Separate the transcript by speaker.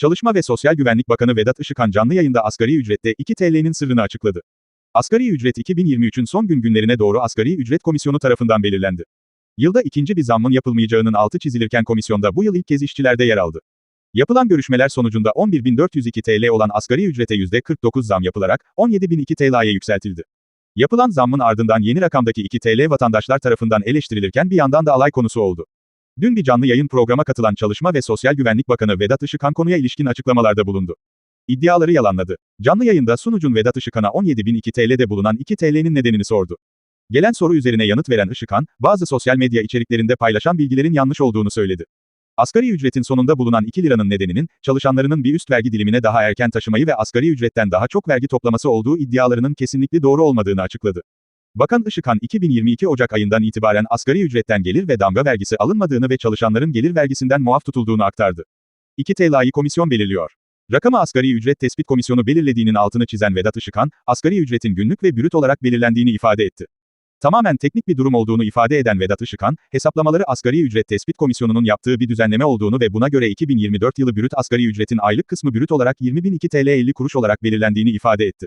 Speaker 1: Çalışma ve Sosyal Güvenlik Bakanı Vedat Işıkhan canlı yayında asgari ücrette 2 TL'nin sırrını açıkladı. Asgari ücret 2023'ün son gün günlerine doğru Asgari Ücret Komisyonu tarafından belirlendi. Yılda ikinci bir zammın yapılmayacağının altı çizilirken komisyonda bu yıl ilk kez işçilerde yer aldı. Yapılan görüşmeler sonucunda 11.402 TL olan asgari ücrete %49 zam yapılarak 17.002 TL'ye yükseltildi. Yapılan zammın ardından yeni rakamdaki 2 TL vatandaşlar tarafından eleştirilirken bir yandan da alay konusu oldu. Dün bir canlı yayın programa katılan Çalışma ve Sosyal Güvenlik Bakanı Vedat Işıkhan konuya ilişkin açıklamalarda bulundu. İddiaları yalanladı. Canlı yayında sunucun Vedat Işıkhan'a 17.002 TL'de bulunan 2 TL'nin nedenini sordu. Gelen soru üzerine yanıt veren Işıkhan, bazı sosyal medya içeriklerinde paylaşan bilgilerin yanlış olduğunu söyledi. Asgari ücretin sonunda bulunan 2 liranın nedeninin, çalışanlarının bir üst vergi dilimine daha erken taşımayı ve asgari ücretten daha çok vergi toplaması olduğu iddialarının kesinlikle doğru olmadığını açıkladı. Bakan Işıkhan 2022 Ocak ayından itibaren asgari ücretten gelir ve damga vergisi alınmadığını ve çalışanların gelir vergisinden muaf tutulduğunu aktardı. 2 TL'yi komisyon belirliyor. Rakamı Asgari Ücret Tespit Komisyonu belirlediğinin altını çizen Vedat Işıkhan, asgari ücretin günlük ve brüt olarak belirlendiğini ifade etti. Tamamen teknik bir durum olduğunu ifade eden Vedat Işıkhan, hesaplamaları Asgari Ücret Tespit Komisyonu'nun yaptığı bir düzenleme olduğunu ve buna göre 2024 yılı brüt asgari ücretin aylık kısmı brüt olarak 20.002 TL 50 kuruş olarak belirlendiğini ifade etti.